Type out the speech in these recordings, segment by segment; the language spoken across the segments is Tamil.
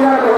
Gracias.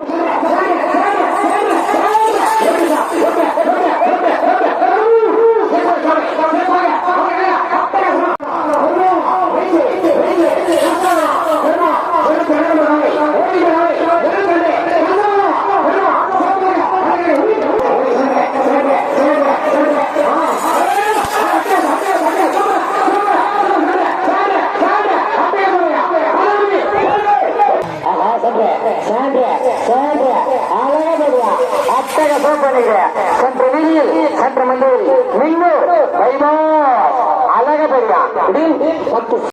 சென்ற வீதியில் சென்ற மண்டியில் மின்னூர் வைமா அழக பெரியா பத்து